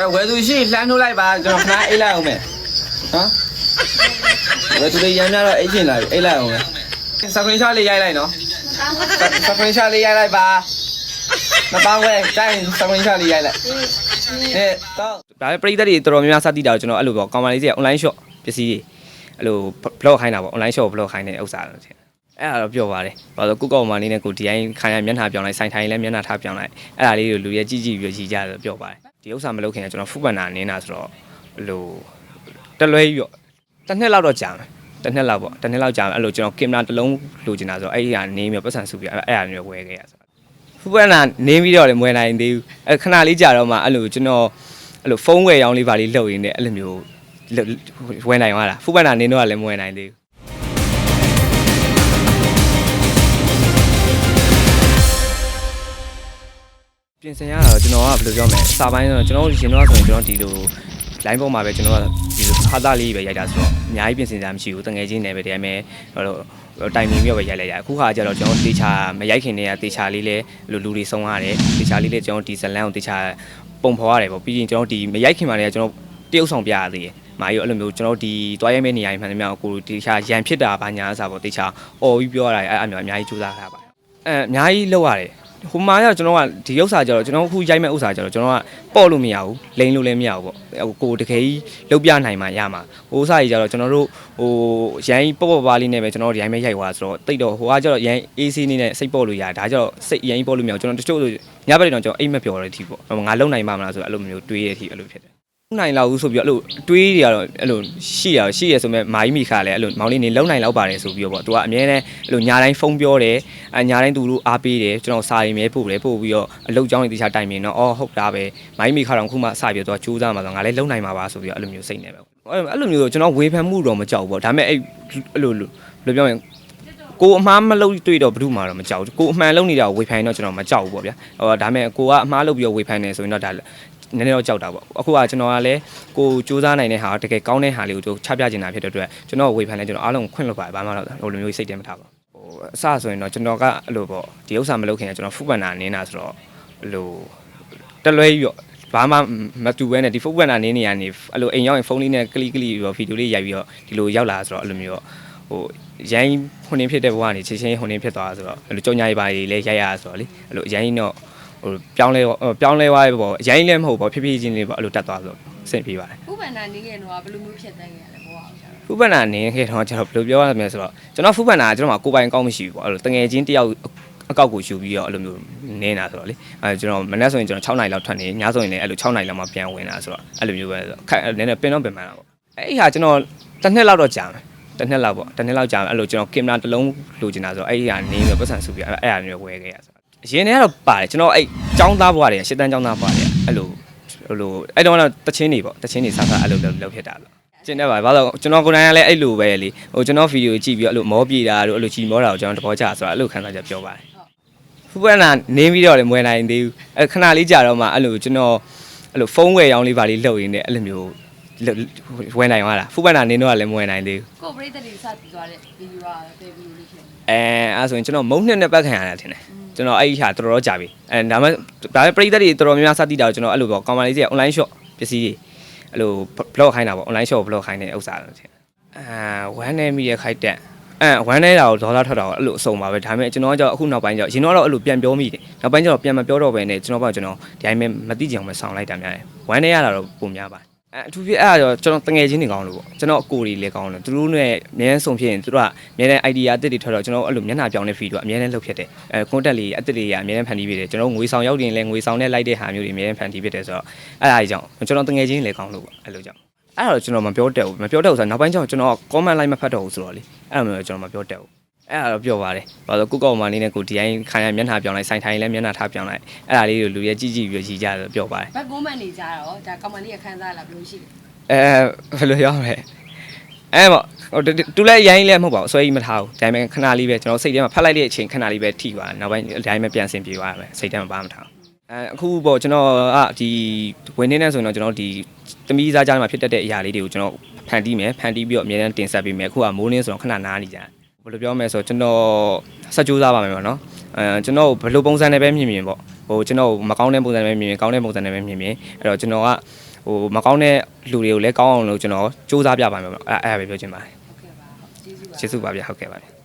ကဲဝယ်သူရှိလှမ်းထုတ်လိုက်ပါကျွန်တော်ခဏအိတ်လိုက်အောင်မယ်နော်ဝယ်သူလေးရမ်းများတော့အိတ်ချင်လာပြီအိတ်လိုက်အောင်မယ်စကရင်ရှာလေးရိုက်လိုက်နော်စကရင်ရှာလေးရိုက်လိုက်ပါမပေါင်းဝဲတိုင်းစကရင်ရှာလေးရိုက်လိုက်နဲ့တော့ဒါပဲပရိသတ်တွေတော်တော်များများစသည်တာကိုကျွန်တော်အဲ့လိုပေါ့ကောင်မလေးစီက online shop ပစ္စည်းတွေအဲ့လို blog ခိုင်းတာပေါ့ online shop blog ခိုင်းတဲ့ဥစ္စာလို့ထင်အဲ့ဒါတော့ပြောပါတယ်ဘာလို့ကုတ်ကောက်မာလေးနဲ့ကိုဒီတိုင်းခိုင်းရမျက်နှာပြောင်းလိုက်ဆိုင်ထိုင်လည်းမျက်နှာထားပြောင်းလိုက်အဲ့ဒါလေးကိုလူရဲ့ကြည့်ကြည့်ပြီးရည်ကြတယ်ပြောပါတယ် ဒီဥစ္စာမလုပ်ခင်ကကျွန်တော်ဖူပန်နာနင်းတာဆိုတော့အဲ့လိုတလွဲကြီးပေါ့တစ်နှစ်လောက်တော့ကြာမယ်တစ်နှစ်လောက်ပေါ့တစ်နှစ်လောက်ကြာမယ်အဲ့လိုကျွန်တော်ကင်မရာတစ်လုံးလိုချင်တာဆိုတော့အဲ့ဒီကနေပြီးပတ်စံစုပြီးအဲ့အဲ့ဒါမျိုးဝယ်ခဲ့ရဆိုဖူပန်နာနင်းပြီးတော့လည်းမဝယ်နိုင်သေးဘူးအဲ့ခဏလေးကြာတော့မှအဲ့လိုကျွန်တော်အဲ့လိုဖုန်းဝယ်ရောင်းလေးပါလေးလှုပ်ရင်းနဲ့အဲ့လိုမျိုးဝယ်နိုင်သွားတာဖူပန်နာနင်းတော့လည်းမဝယ်နိုင်သေးဘူး ပြင်ဆင်ရတာတော့ကျွန်တော်ကဘယ်လိုပြောမလဲစာပိုင်းတော့ကျွန်တော်ရင်တော့ဆိုရင်ကျွန်တော်ဒီလို line ပေါ်မှာပဲကျွန်တော်ကဒီလိုဟာသားလေးပဲရိုက်တာဆိုတော့အများကြီးပြင်ဆင်စရာမရှိဘူးတငယ်ချင်းတွေပဲဒီအမဲဟိုလိုတိုင်မင်ပြီးတော့ပဲရိုက်လိုက်ရအခုခါကျတော့ကျွန်တော်တေချာမရိုက်ခင်တည်းကတေချာလေးလဲလူလူတွေဆုံးရတယ်တေချာလေးလဲကျွန်တော်ဒီဇလန်ကိုတေချာပုံဖော်ရတယ်ပေါ့ပြီးရင်ကျွန်တော်ဒီမရိုက်ခင်မှာလည်းကျွန်တော်တရုပ်ဆောင်ပြရသေးတယ်မာရီအဲ့လိုမျိုးကျွန်တော်ဒီတွားရဲမဲ့နေရာမှန်တယ်များကိုတေချာရန်ဖြစ်တာဘာညာအစားပေါ့တေချာអော်ပြီးပြောရတာအဲ့အမျိုးအများကြီးစူးစမ်းထားပါတယ်အဲအများကြီးလောက်ရတယ် ဟိုမှာကကျွန်တော်ကဒီဥစ္စာကြတော့ကျွန်တော်အခုရိုက်မဲ့ဥစ္စာကြတော့ကျွန်တော်ကပေါ့လို့မရဘူးလိန်လို့လည်းမရဘူးပေါ့ဟိုကိုတကယ်ကြီးလုတ်ပြနိုင်မှရမှာဟိုဥစ္စာကြီးကြတော့ကျွန်တော်တို့ဟိုရိုင်းပေါ့ပေါ့ပါလေးနဲ့ပဲကျွန်တော်တို့ရိုင်းမဲ့ရိုက်သွားဆိုတော့တိတ်တော့ဟိုကကြတော့ရိုင်း AC နေနဲ့စိတ်ပေါ့လို့ရဒါကြတော့စိတ်ရိုင်းပေါ့လို့မရဘူးကျွန်တော်တချို့ညဘက်တော့ကျွန်တော်အိတ်မပြောရတဲ့အထိပေါ့ငါလုံနိုင်ပါမလားဆိုတော့အဲ့လိုမျိုးတွေးရတဲ့အထိအဲ့လိုဖြစ်တယ် နိုင်လောက်ဆိုပြီးတော့အဲ့လိုတွေးတွေကတော့အဲ့လိုရှိရရှိရဆိုမဲ့မာကြီးမိခါလည်းအဲ့လိုမောင်လေးနေလုံနိုင်လောက်ပါတယ်ဆိုပြီးတော့ပေါ့သူကအမြဲတမ်းအဲ့လိုညာတိုင်းဖုန်းပြောတယ်အညာတိုင်းသူတို့အားပေးတယ်ကျွန်တော်စာရီမဲပို့တယ်ပို့ပြီးတော့အလုပ်ကြောင်းတွေတခြားတိုင်မြင်တော့အော်ဟုတ်တာပဲမာကြီးမိခါတော့ခုမှစပြီးတော့သူကစူးစမ်းမှာဆိုငါလည်းလုံနိုင်မှာပါဆိုပြီးတော့အဲ့လိုမျိုးစိတ်နေပဲအဲ့လိုမျိုးကျွန်တော်ဝေဖန်မှုတော့မကြောက်ဘူးပေါ့ဒါပေမဲ့အဲ့အဲ့လိုလိုဘယ်လိုပြောမလဲကိုအမှားမလုပ်တွေ့တော့ဘယ်သူမှတော့မကြောက်ဘူးကိုအမှန်လုပ်နေတာကိုဝေဖန်တော့ကျွန်တော်မကြောက်ဘူးပေါ့ဗျာဟိုဒါပေမဲ့ကိုကအမှားလုပ်ပြီးတော့ဝေဖန်နေဆိုရင်တော့ဒါ နည်းနည်းတော့ကြောက်တာပေါ့အခုကကျွန်တော်ကလည်းကိုစူးစမ်းနိုင်တဲ့ဟာတကယ်ကောင်းတဲ့ဟာလေးကိုချပြချင်တာဖြစ်တဲ့အတွက်ကျွန်တော်ဝေဖန်လဲကျွန်တော်အားလုံးခွင့်လွှတ်ပါတယ်ဘာမှတော့ဟိုလိုမျိုးစိတ်တည်းမထားပါဘူးဟိုအစဆိုရင်တော့ကျွန်တော်ကအဲ့လိုပေါ့ဒီဥစ္စာမလုပ်ခင်ကကျွန်တော်ဖုပန်နာနင်းတာဆိုတော့အဲ့လိုတလွဲကြီးပေါ့ဘာမှမတူဘဲနဲ့ဒီဖုပန်နာနင်းနေရနေအဲ့လိုအိမ်ရောက်ရင်ဖုန်းလေးနဲ့ကလီကလီပြီးတော့ဗီဒီယိုလေးရိုက်ပြီးတော့ဒီလိုရောက်လာဆိုတော့အဲ့လိုမျိုးဟိုရိုင်းခုန်နေဖြစ်တဲ့ဘဝကနေချင်းချင်းခုန်နေဖြစ်သွားဆိုတော့အဲ့လိုကြောင်ညာရီပါလေးလည်းရိုက်ရဆိုတော့လေအဲ့လိုရိုင်းတော့ ဟိုပြောင်းလဲပြောင်းလဲသွားပေါ့ရိုင်းလည်းမဟုတ်ပေါ့ဖြည်းဖြည်းချင်းလေးပေါ့အဲ့လိုတက်သွားဆိုစင်ပြေပါတယ်ဥပန္နာနေခဲ့တော့ဘယ်လိုမျိုးဖြစ်တတ်ခဲ့ရလဲဘောအောင်ကျတော့ဖူပန်နာနေခဲ့တော့ကျွန်တော်ဘယ်လိုပြောရမလဲဆိုတော့ကျွန်တော်ဖူပန်နာကကျွန်တော်မှာကိုယ်ပိုင်အကောင့်မရှိဘူးပေါ့အဲ့လိုတငယ်ချင်းတယောက်အကောက်ကိုယူပြီးတော့အဲ့လိုမျိုးနေတာဆိုတော့လေအဲကျွန်တော်မနေ့ဆိုရင်ကျွန်တော်6နိုင်လောက်ထွက်နေညဆိုရင်လည်းအဲ့လို6နိုင်လောက်မှပြန်ဝင်တာဆိုတော့အဲ့လိုမျိုးပဲဆိုတော့ခက်နည်းနည်းပင်တော့ပင်မှန်တာပေါ့အဲ့ဟာကျွန်တော်တစ်နှစ်လောက်တော့ကြာမယ်တစ်နှစ်လောက်ပေါ့တစ်နှစ်လောက်ကြာမယ်အဲ့လိုကျွန်တော်ကင်မရာတစ်လုံးလိုချင်တာဆိုတော့အဲ့ဒီကနေပြီးပတ်စံစုပြီးအဲ့အဲ့အမျိုးဝယ်ခဲ့ရဆိုတော့ အရင်တည်းကတော့ပါတယ်ကျွန်တော်အဲ့ចောင်းသားဘွားတွေရှစ်တန်းចောင်းသားဘွားတွေအဲ့လိုဟိုလိုအဲ့တော့တော့တချင်းနေပေါ့တချင်းနေစားစားအဲ့လိုလောက်ဖြစ်တာလို့ကျင်းတတ်ပါဘာလို့ကျွန်တော်ကိုယ်တိုင်ကလည်းအဲ့လိုပဲလေဟိုကျွန်တော်ဗီဒီယိုကြည့်ပြီးတော့အဲ့လိုမောပြေတာတို့အဲ့လိုကြီးမောတာကိုကျွန်တော်တဘောချဆိုတာအဲ့လိုခံစားချက်ပြောပါတယ်ဖူပန်နာနင်းပြီးတော့လည်းမွေနိုင်သေးဘူးအဲ့ခဏလေးကြာတော့မှအဲ့လိုကျွန်တော်အဲ့လိုဖုန်းဝယ်ရောင်းလေးပါလေးလှုပ်ရင်းနဲ့အဲ့လိုမျိုးဝယ်နိုင်သွားတာဖူပန်နာနင်းတော့လည်းမဝယ်နိုင်သေးဘူးကိုပရိသတ်တွေစတည်သွားတဲ့ဗီဒီယိုကဘယ်ဗီဒီယိုလေးဖြစ်လဲအဲအဲ့ဆိုရင်ကျွန်တော်မုံနှစ်နဲ့ပတ်ခံရတာထင်တယ် ကျွန်တော်အဲ့ဒီဟာတော်တော်ကြာပြီအဲဒါမှဒါပေမဲ့ပရိသတ်တွေတော်တော်များများစသည်တာကိုကျွန်တော်အဲ့လိုပေါ့ကောင်မလေးစီက online shop ပစ္စည်းတွေအဲ့လို blog ခိုင်းတာပေါ့ online shop blog ခိုင်းတဲ့ဥစ္စာလို့ထင်အာဝမ်းနေမိရခိုက်တက်အဲဝမ်းနေတာကိုဒေါ်လာထွက်တာကိုအဲ့လိုအစုံပါပဲဒါပေမဲ့ကျွန်တော်ကကြောအခုနောက်ပိုင်းကျတော့ရင်တော့အဲ့လိုပြန်ပြောမိတယ်နောက်ပိုင်းကျတော့ပြန်မပြောတော့ဘဲနဲ့ကျွန်တော်ကကျွန်တော်ဒီတိုင်းပဲမသိကြအောင်ပဲဆောင်းလိုက်တာများတယ်ဝမ်းနေရတာတော့ပုံများပါတယ် အဲအထူးဖြစ်အဲ့ဒါတော့ကျွန်တော်တငယ်ချင်းတွေကောင်းလို့ပေါ့ကျွန်တော်အကိုတွေလည်းကောင်းလို့သူတို့နဲ့အများဆုံးဖြစ်ရင်သူတို့ကအများနဲ့ idea အသစ်တွေထွက်တော့ကျွန်တော်အဲ့လိုမျက်နှာပြောင်းတဲ့ video အများနဲ့လုပ်ဖြစ်တယ်အဲ content လေးအသစ်တွေကအများနဲ့ဖန်တီးပေးတယ်ကျွန်တော်ငွေဆောင်ရောက်တင်လဲငွေဆောင်နဲ့လိုက်တဲ့ဟာမျိုးတွေအများနဲ့ဖန်တီးပေးတယ်ဆိုတော့အဲ့ဒါကြီးကြောင့်ကျွန်တော်တငယ်ချင်းတွေလည်းကောင်းလို့ပေါ့အဲ့လိုကြောင့်အဲ့ဒါတော့ကျွန်တော်မပြောတတ်ဘူးမပြောတတ်ဘူးဆိုတော့နောက်ပိုင်းကျတော့ကျွန်တော် comment လိုက်မဖတ်တော့ဘူးဆိုတော့လေအဲ့လိုမျိုးကျွန်တော်မပြောတတ်ဘူး အဲ့ဒါတော့ပြောပါတယ်ဘာလို့ကုတ်ကောက်မာလေးနဲ့ကိုဒီတိုင်းခိုင်းရမျက်နှာပြောင်းလိုက်ဆိုင်ထိုင်လည်းမျက်နှာထားပြောင်းလိုက်အဲ့ဒါလေးကိုလူရဲ့ကြည့်ကြည့်ပြီးရည်ကြတယ်ပြောပါတယ်ဘက်ကွန်မန့်နေကြတော့ဒါကောင်မလေးကခန်းစားလာဘယ်လိုရှိလဲအဲဘယ်လိုရောက်လဲအဲပေါ့ဟိုတူလဲရိုင်းလဲမဟုတ်ပါဘူးအစွဲကြီးမထားဘူးဒါပေမဲ့ခဏလေးပဲကျွန်တော်စိတ်ထဲမှာဖတ်လိုက်တဲ့အချိန်ခဏလေးပဲထိသွားနောက်ပိုင်းအတိုင်းပဲပြန်ဆင်ပြေသွားပဲစိတ်ထဲမှာဘာမှမထားအဲအခုပေါ့ကျွန်တော်ကဒီဝင်နေနေဆိုရင်တော့ကျွန်တော်ဒီသမီးစားကြားမှာဖြစ်တတ်တဲ့အရာလေးတွေကိုကျွန်တော်ဖန်တီးမယ်ဖန်တီးပြီးတော့အများနဲ့တင်ဆက်ပေးမယ်အခုကမိုးလင်းဆိုတော့ခဏနားနေကြတယ် ဘယ်လိုပြောမလဲဆိုတော့ကျွန်တော်ဆက်ကြိုးစားပါမယ်ပေါ့နော်အဲကျွန်တော်ဘယ်လိုပုံစံနဲ့ပဲမြင်မြင်ပေါ့ဟိုကျွန်တော်မကောင်းတဲ့ပုံစံနဲ့ပဲမြင်မြင်ကောင်းတဲ့ပုံစံနဲ့ပဲမြင်မြင်အဲ့တော့ကျွန်တော်ကဟိုမကောင်းတဲ့လူတွေကိုလည်းကောင်းအောင်လို့ကျွန်တော်စူးစမ်းပြပါမယ်ပေါ့အဲ့အဲ့ဒါပဲပြောချင်ပါတယ်ဟုတ်ကဲ့ပါဟုတ်ကျေးဇူးပါကျေးဇူးပါဗျဟုတ်ကဲ့ပါဗျ